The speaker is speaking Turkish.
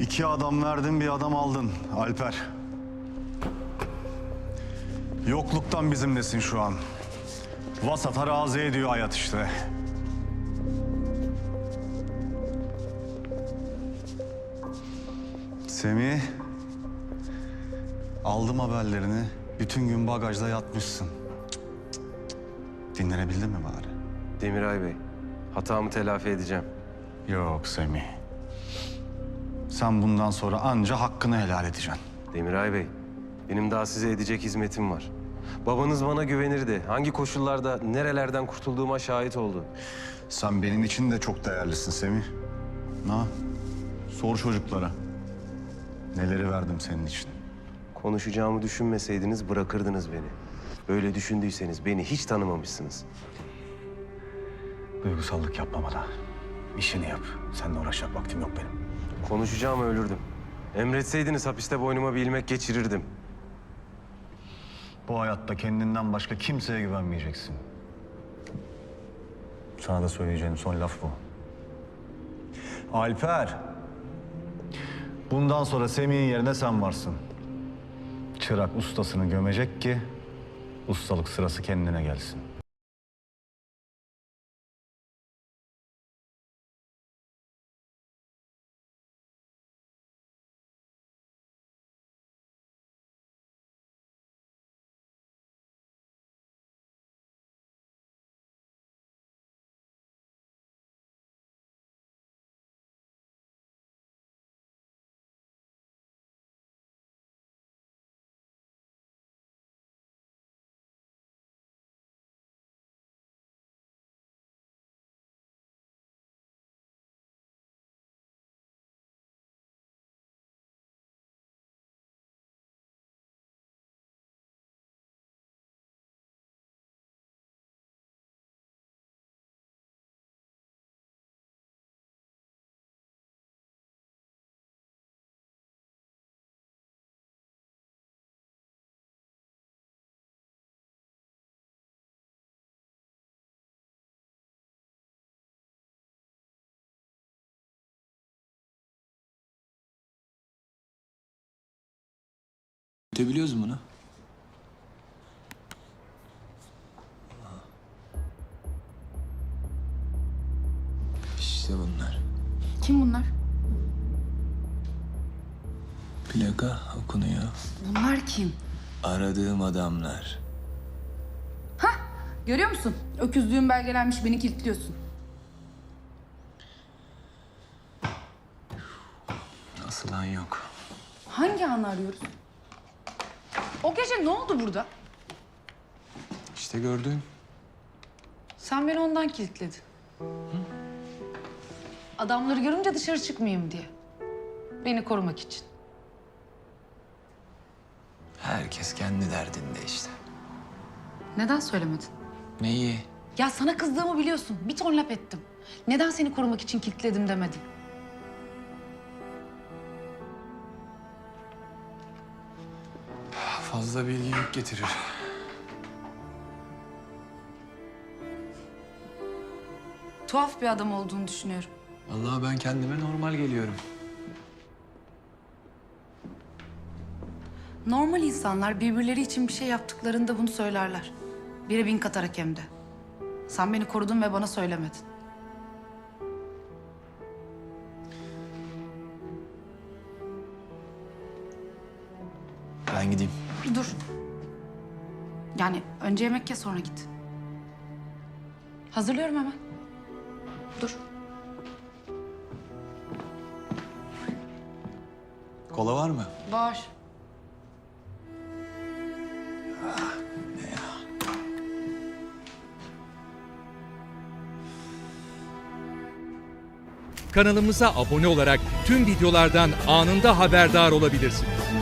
İki adam verdin bir adam aldın Alper. Yokluktan bizimlesin şu an. Vasata razı ediyor hayat işte. Semih. Aldım haberlerini. Bütün gün bagajda yatmışsın. Cık, cık, cık. Dinlenebildin mi bari? Demiray Bey, hatamı telafi edeceğim. Yok Semih. Sen bundan sonra anca hakkını helal edeceksin. Demiray Bey, benim daha size edecek hizmetim var. Babanız bana güvenirdi. Hangi koşullarda, nerelerden kurtulduğuma şahit oldu. Sen benim için de çok değerlisin Semih. Na, sor çocuklara. Neleri verdim senin için. Konuşacağımı düşünmeseydiniz bırakırdınız beni. Böyle düşündüyseniz beni hiç tanımamışsınız. Duygusallık yapma bana. İşini yap. Seninle uğraşacak vaktim yok benim. Konuşacağımı ölürdüm. Emretseydiniz hapiste boynuma bir ilmek geçirirdim. Bu hayatta kendinden başka kimseye güvenmeyeceksin. Sana da söyleyeceğim son laf bu. Alper. Bundan sonra Semih'in yerine sen varsın. Çırak ustasını gömecek ki ustalık sırası kendine gelsin. Ötebiliyoruz bunu. İşte bunlar. Kim bunlar? Plaka okunuyor. Bunlar kim? Aradığım adamlar. Görüyor musun? Öküzlüğün belgelenmiş beni kilitliyorsun. Asılan yok. Hangi anı arıyoruz? O gece ne oldu burada? İşte gördün. Sen beni ondan kilitledin. Adamları görünce dışarı çıkmayayım diye. Beni korumak için. Herkes kendi derdinde işte. Neden söylemedin? Neyi? Ya sana kızdığımı biliyorsun. Bir ton laf ettim. Neden seni korumak için kilitledim demedin. Fazla bilgi yük getirir. Tuhaf bir adam olduğunu düşünüyorum. Vallahi ben kendime normal geliyorum. Normal insanlar birbirleri için bir şey yaptıklarında bunu söylerler. Bire bin katarak hem de. Sen beni korudun ve bana söylemedin. Ben gideyim. Dur. Yani önce yemek ye sonra git. Hazırlıyorum hemen. Dur. Kola var mı? Var. Kanalımıza abone olarak tüm videolardan anında haberdar olabilirsiniz.